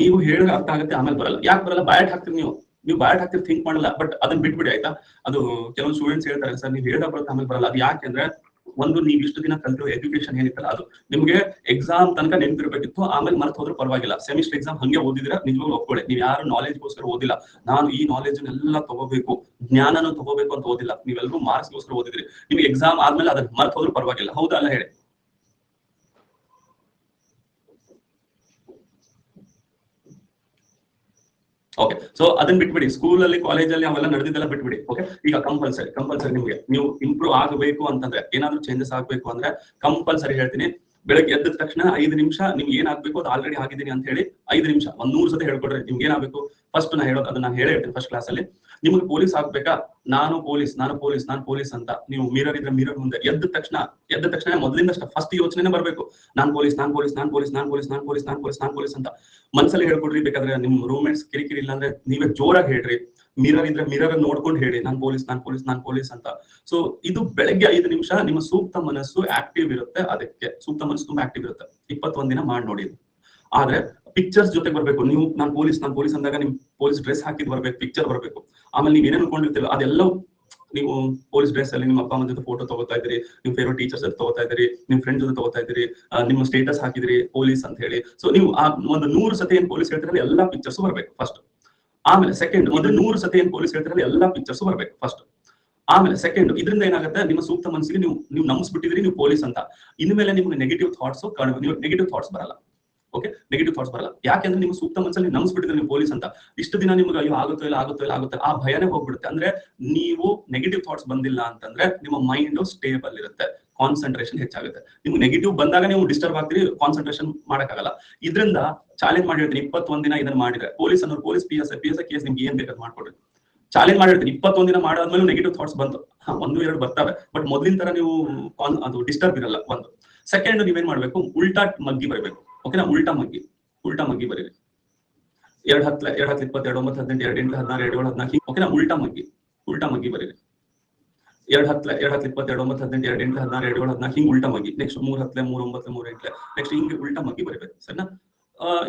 ನೀವು ಹೇಳಿದ್ರೆ ಅರ್ಥ ಆಗುತ್ತೆ, ಆಮೇಲೆ ಬರಲ್ಲ. ಯಾಕೆ ಬರಲ್ಲ? ಬಯಾಟ್ ಹಾಕ್ತೀರಿ ನೀವು. ನೀವು ಬಯಾಟ್ ಹಾಕ್ತಿರ್ ಥಿಂಕ್ ಮಾಡಲ್ಲ ಬಟ್ ಅದನ್ನ ಬಿಟ್ಬಿಡಿ, ಆಯ್ತಾ? ಅದು ಕೆಲವು ಸ್ಟೂಡೆಂಟ್ಸ್ ಹೇಳ್ತಾರೆ ಸರ್, ನೀವು ಹೇಳಿದ ಬರುತ್ತೆ, ಆಮೇಲೆ ಬರಲ್ಲ. ಅದು ಯಾಕೆಂದ್ರೆ ಒಂದು ನೀವು ಇಷ್ಟು ದಿನ ಕಲ್ತಿರೋ ಎಜುಕೇಶನ್ ಏನಿತ್ತಲ್ಲ, ಅದು ನಿಮ್ಗೆ ಎಕ್ಸಾಮ್ ತನಕ ನೆನಪಿರ್ಬೇಕಿತ್ತು, ಆಮೇಲೆ ಮರೆತು ಹೋದ್ರೆ ಪರವಾಗಿಲ್ಲ. ಸೆಮಿಸ್ಟರ್ ಎಕ್ಸಾಮ್ ಹಂಗೆ ಓದಿದ್ರೆ ನಿಜವಾಗ್ಲೂ ಒಪ್ಕೊಳ್ಳಿ ನೀವು ಯಾರು ನಾಲೆಜ್ಗೋಸ್ಕರ ಓದಿಲ್ಲ. ನಾನು ಈ ನಾಲೆಜ್ ಎಲ್ಲ ತಗೋಬೇಕು, ಜ್ಞಾನನೂ ತಗೋಬೇಕು ಅಂತ ಓದಿಲ್ಲ. ನೀವೆಲ್ಲರೂ ಮಾರ್ಕ್ಸ್ಗೋಸ್ಕರ ಓದಿದ್ರಿ. ನಿಮ್ಗೆ ಎಕ್ಸಾಮ್ ಆದ್ಮೇಲೆ ಅದನ್ನ ಮರೆತು ಹೋದ್ರೂ ಪರವಾಗಿಲ್ಲ. ಹೌದಾ? ಅಲ್ಲ ಹೇಳಿ. ಓಕೆ ಸೊ ಅದನ್ನ ಬಿಟ್ಬಿಡಿ. ಸ್ಕೂಲ್ ಅಲ್ಲಿ ಕಾಲೇಜ್ ಅಲ್ಲಿ ಅವೆಲ್ಲ ನಡೆದಿದ್ದೆಲ್ಲ ಬಿಟ್ಬಿಡಿ. ಓಕೆ ಈಗ ಕಂಪಲ್ಸರಿ ಕಂಪಲ್ಸರಿ ನಿಮಗೆ. ನೀವು ಇಂಪ್ರೂವ್ ಆಗಬೇಕು ಅಂತಂದ್ರೆ, ಏನಾದ್ರೂ ಚೇಂಜಸ್ ಆಗಬೇಕು ಅಂದ್ರೆ ಕಂಪಲ್ಸರಿ ಹೇಳ್ತೀನಿ. ಬೆಳಗ್ಗೆ ಎದ್ದ ತಕ್ಷಣ ಐದು ನಿಮಿಷ ನಿಮ್ಗೆ ಏನಾಗಬೇಕು? ಅದು ಆಲ್ರೆಡಿ ಆಗಿದ್ದೀನಿ ಅಂತ ಹೇಳಿ ಐದು ನಿಮಿಷ, ಒಂದ್ ನೂರು ಸತಿ ಹೇಳ್ಕೊಡ್ರಿ. ನಿಮ್ಗೆ ಏನಾಗಬೇಕು? ಫಸ್ಟ್ ನಾ ಹೇಳೋದು ಅದನ್ನ ನಾನು ಹೇಳೇ ಹೇಳ್ತೀನಿ ಫಸ್ಟ್ ಕ್ಲಾಸ್ ಅಲ್ಲಿ. ನಿಮ್ಗೆ ಪೊಲೀಸ್ ಆಗ್ಬೇಕಾ? ನಾನು ಪೊಲೀಸ್ ನಾನು ಪೊಲೀಸ್ ನಾನು ಪೊಲೀಸ್ ಅಂತ. ನೀವು ಮಿರರ್ ಇದ್ರೆ ಮಿರರ್ ಮುಂದೆ ಎದ್ದ ತಕ್ಷಣ ಎದ್ದ ತಕ್ಷಣ ಮೊದಲಿಂದ ಫಸ್ಟ್ ಯೋಚನೆ ಬರಬೇಕು. ನಾನ್ ಪೊಲೀಸ್ ನಾನ್ ಪೊಲೀಸ್ ನಾನ್ ಪೊಲೀಸ್ ನಾನ್ ಪೊಲೀಸ್ ನಾನ್ ಪೊಲೀಸ್ ನಾನ್ ಪೊಲೀಸ್ ನಾನ್ ಪೊಲೀಸ್ ಅಂತ ಮನಸ್ಸಲ್ಲಿ ಹೇಳ್ಕೊಡ್ರಿ. ಬೇಕಾದ್ರೆ ನಿಮ್ ರೂಮ್ಮೇಟ್ಸ್ ಕಿರಿಕಿರಿ ಇಲ್ಲ ಅಂದ್ರೆ ನೀವೇ ಜೋರಾಗಿ ಹೇಳ್ರಿ. ಮಿರರ್ ಇದ್ರೆ ಮಿರರ್ ನೋಡ್ಕೊಂಡು ಹೇಳಿ ನಾನ್ ಪೊಲೀಸ್ ನಾನ್ ಪೊಲೀಸ್ ನಾನ್ ಪೊಲೀಸ್ ಅಂತ. ಸೊ ಇದು ಬೆಳಗ್ಗೆ ಐದು ನಿಮಿಷ ನಿಮ್ಮ ಸೂಕ್ತ ಮನಸ್ಸು ಆಕ್ಟಿವ್ ಇರುತ್ತೆ. ಅದಕ್ಕೆ ಸೂಕ್ತ ಮನಸ್ಸು ತುಂಬಾ ಆಕ್ಟಿವ್ ಇರುತ್ತೆ. ಇಪ್ಪತ್ತೊಂದ್ ದಿನ ಮಾಡಿ ನೋಡಿ. ಆದ್ರೆ ಪಿಕ್ಚರ್ಸ್ ಜೊತೆ ಬರಬೇಕು. ನೀವು ನಾನು ಪೊಲೀಸ್ ನಾನು ಪೊಲೀಸ್ ಅಂದಾಗ ನಿಮ್ ಪೊಲೀಸ್ ಡ್ರೆಸ್ ಹಾಕಿದ್ ಬರ್ಬೇಕು ಪಿಕ್ಚರ್ ಬರಬೇಕು. ಆಮೇಲೆ ನೀವ್ ಏನೇನು ಅನ್ಕೊಂಡಿರ್ತೀರ ಅದೆಲ್ಲ ನೀವು ಪೊಲೀಸ್ ಡ್ರೆಸ್ ಅಲ್ಲಿ ನಿಮ್ಮ ಅಪ್ಪ ಅಮ್ಮ ಜೊತೆ ಫೋಟೋ ತಗೋತಾ ಇದ್ರಿ, ನಿಮ್ ಫೇವ್ರೇಟ್ ಟೀಚರ್ಸ್ ಜೊತೆ ತಗೋತಾ ಇದ್ರಿ, ನಿಮ್ ಫ್ರೆಂಡ್ ಜೊತೆ ತಗೋತಾ ಇದ್ರಿ ನಿಮ್ಮ ಸ್ಟೇಟಸ್ ಹಾಕಿದ್ರಿ ಪೊಲೀಸ್ ಅಂತ ಹೇಳಿ. ಸೊ ನೀವು ಆ ಒಂದು ನೂರು ಸತಿ ಏನ್ ಪೊಲೀಸ್ ಹೇಳ್ತಾರೆ ಎಲ್ಲಾ ಪಿಕ್ಚರ್ಸ್ ಬರಬೇಕು ಫಸ್ಟ್ ಆಮೇಲೆ ಸೆಕೆಂಡ್ ಒಂದು ನೂರು ಸತಿ ಏನ್ ಪೊಲೀಸ್ ಹೇಳ್ತಾರೆ ಎಲ್ಲಾ ಪಿಕ್ಚರ್ಸ್ ಬರಬೇಕು ಫಸ್ಟ್ ಆಮೇಲೆ ಸೆಕೆಂಡ್ ಇದರಿಂದ ಏನಾಗುತ್ತೆ, ನಿಮ್ಮ ಸೂಕ್ತ ಮನಸ್ಸಿಗೆ ನೀವು ನೀವು ನಂಬಿಸ್ಬಿಟ್ಟಿದ್ರಿ, ನೀವು ಪೊಲೀಸ್ ಅಂತ. ಇನ್ಮೇಲೆ ನಿಮ್ಗೆ ನೆಗೆಟಿವ್ ಥಾಟ್ಸ್ ನೀವು ನೆಗೆಟಿವ್ ಥಾಟ್ಸ್ ಬರಲ್ಲ. ಓಕೆ ನೆಗೆಟಿವ್ ಥಾಟ್ಸ್ ಬರಲ್ಲ. ಯಾಕೆಂದ್ರೆ ನಿಮ್ಮ ಸೂಕ್ತ ಮನಸ್ಸಲ್ಲಿ ನಂಬಿಸ್ಬಿಟ್ಟಿದ್ರೆ ನೀವು ಪೊಲೀಸ್ ಅಂತ. ಇಷ್ಟು ದಿನ ನಿಮ್ಗೆ ಅಯ್ಯೋ ಆಗುತ್ತೋ ಇಲ್ಲ ಆಗುತ್ತೋ ಇಲ್ಲ ಆಗುತ್ತೆ ಆ ಭಯನೇ ಹೋಗ್ಬಿಡುತ್ತೆ. ಅಂದ್ರೆ ನೀವು ನೆಗೆಟಿವ್ ಥಾಟ್ಸ್ ಬಂದಿಲ್ಲ ಅಂತಂದ್ರೆ ನಿಮ್ಮ ಮೈಂಡ್ ಸ್ಟೇಬಲ್ ಇರುತ್ತೆ. ಕಾನ್ಸಂಟ್ರೇಷನ್ ಹೆಚ್ಚಾಗುತ್ತೆ. ನಿಮ್ಗೆ ನೆಗೆಟಿವ್ ಬಂದಾಗ ನೀವು ಡಿಸ್ಟರ್ಬ್ ಆಗ್ತೀರಿ ಕಾನ್ಸಂಟ್ರೇಷನ್ ಮಾಡಕ್ಕಾಗಲ್ಲ. ಇದರಿಂದ ಚಾಲೆಂಜ್ ಮಾಡಿರ್ತೀನಿ ಇಪ್ಪತ್ತೊಂದ್ ದಿನ ಇದನ್ನ ಮಾಡಿದ್ರೆ ಪೊಲೀಸ್ ಅನ್ನೋರು police P S P S case ನಿಮ್ಗೆ ಏನ್ ಬೇಕಾದ್ ಮಾಡ್ಕೊಡ್ರಿ. ಚಾಲೆಂಜ್ ಮಾಡಿರ್ತೀನಿ ಇಪ್ಪತ್ತೊಂದ್ ದಿನ ಮಾಡಾದ್ಮೇಲೆ ನೆಗೆಟಿವ್ ಥಾಟ್ಸ್ ಬಂತು. ಒಂದು, ಎರಡು ಬರ್ತವೆ. ಬಟ್ ಮೊದಲಿನ ತರ ನೀವು ಅದು ಡಿಸ್ಟರ್ಬ್ ಇರಲ್ಲ, ಒಂದು. ಸೆಕೆಂಡ್ ನೀವೇನ್ ಮಾಡ್ಬೇಕು? ಉಲ್ಟಾ ಮಗ್ಗಿ ಬರಬೇಕು. ಓಕೆನಾ ಉಲ್ಟಾ ಮಗ್ಗಿ ಉಲ್ಟಾ ಮಗ್ಗಿ ಬರೀರಿ. ಎರಡ್ ಹತ್ತು ಎರಡ್ ಹತ್ತು ಇಪ್ಪತ್ತೆರಡು, ಒಂಬತ್ತು ಹದಿನೆಂಟು, ಎರಡು ಎಂಟು, ಹದಿನಾರು, ಎರಡು ಏಳು, ಹದಿನಾಲ್ಕು ಓಕೆನಾ ಉಲ್ಟಾ ಮಗ್ಗಿ ಉಲ್ಟಾ ಮಗ್ಗಿ ಬರೀರಿ. ಎರಡ್ ಹತ್ತು ಎರಡ್ ಹತ್ತು ಇಪ್ಪತ್ತೆರಡು, ಒಂಬತ್ತು ಹದಿನೆಂಟು, ಎರಡು ಎಂಟು, ಹದಿನಾರು, ಎರಡು ಏಳು, ಹದಿನಾಲ್ಕು, ಹಿಂಗ್ ಉಲ್ಟಾ ಮಗ್ಗಿ. ನೆಕ್ಸ್ಟ್ ಮೂರ್ ಹತ್ತಲೆ ಮೂರ್ ಒಂಬತ್ತು ಮೂರ್ ಎಂಟ್ಲೆ. ನೆಕ್ಸ್ಟ್ ಹಿಂಗೆ ಉಲ್ಟಾ ಮಗ್ಗಿ ಬರೀಬೇಕು ಸರಿನಾ?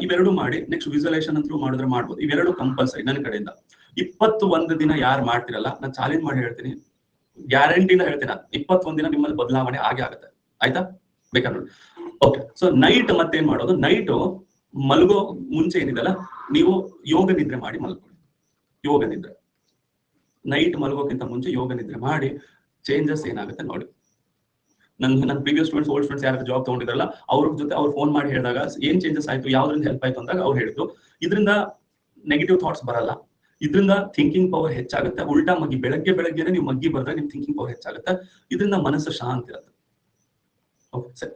ಇವೆರಡು ಮಾಡಿ ನೆಕ್ಸ್ಟ್ ವಿಜುವಲೈಸೇಷನ್ ಅಂತೂ ಮಾಡಿದ್ರೆ ಮಾಡ್ಬೋದು. ಇವೆರಡು ಕಂಪಲ್ಸರಿ ನನ್ನ ಕಡೆಯಿಂದ. ಇಪ್ಪತ್ತು ಒಂದು ದಿನ ಯಾರು ಮಾಡ್ತಿರಲ್ಲ ನಾನು ಚಾಲೆಂಜ್ ಮಾಡಿ ಹೇಳ್ತೀನಿ. ಗ್ಯಾರಂಟಿನ ಹೇಳ್ತೀನಿ ಇಪ್ಪತ್ತೊಂದ್ ದಿನ ನಿಮ್ಮಲ್ಲಿ ಬದಲಾವಣೆ ಆಗೇ ಆಗುತ್ತೆ. ಆಯ್ತಾ? ಬೇಕಾದ್ರೆ ಓಕೆ ಸೊ ನೈಟ್ ಮತ್ತೆ ಏನ್ ಮಾಡೋದು? ನೈಟ್ ಮಲಗೋ ಮುಂಚೆ ಏನಿದೆಲ್ಲ ನೀವು ಯೋಗ ನಿದ್ರೆ ಮಾಡಿ ಮಲ್ಕೊಳ್ಳಿ. ಯೋಗ ನಿದ್ರೆ. ನೈಟ್ ಮಲಗೋಕ್ಕಿಂತ ಮುಂಚೆ ಯೋಗ ನಿದ್ರೆ ಮಾಡಿ ಚೇಂಜಸ್ ಏನಾಗುತ್ತೆ ನೋಡಿ. ನನ್ ನನ್ನ ಪ್ರೀವಿಯಸ್ ಸ್ಟೂಡೆಂಟ್ಸ್ ಓಲ್ಡ್ ಫ್ರೆಂಡ್ಸ್ ಯಾರು ಜಾಬ್ ತಗೊಂಡಿದ್ರಲ್ಲ, ಅವ್ರ ಜೊತೆ ಅವ್ರು ಫೋನ್ ಮಾಡಿ ಹೇಳಿದಾಗ ಏನ್ ಚೇಂಜಸ್ ಆಯ್ತು, ಯಾವ್ದ್ರಿಂದ ಹೆಲ್ಪ್ ಆಯ್ತು ಅಂದಾಗ ಅವ್ರು ಹೇಳಿದ್ರು ಇದರಿಂದ ನೆಗೆಟಿವ್ ಥಾಟ್ಸ್ ಬರಲ್ಲ. ಇದರಿಂದ ಥಿಂಕಿಂಗ್ ಪವರ್ ಹೆಚ್ಚಾಗುತ್ತೆ. ಉಲ್ಟಾ ಮಗ್ಗಿ, ಬೆಳಗ್ಗೆ, ಬೆಳಗ್ಗೆನೆ ನೀವು ಮಗ್ಗಿ ಬರೆದ್ರೆ ನಿಮ್ ಥಿಂಕಿಂಗ್ ಪವರ್ ಹೆಚ್ಚಾಗುತ್ತೆ. ಇದರಿಂದ ಮನಸ್ಸು ಶಾಂತಿ ಇರುತ್ತೆ ಓಕೆ ಸರಿ.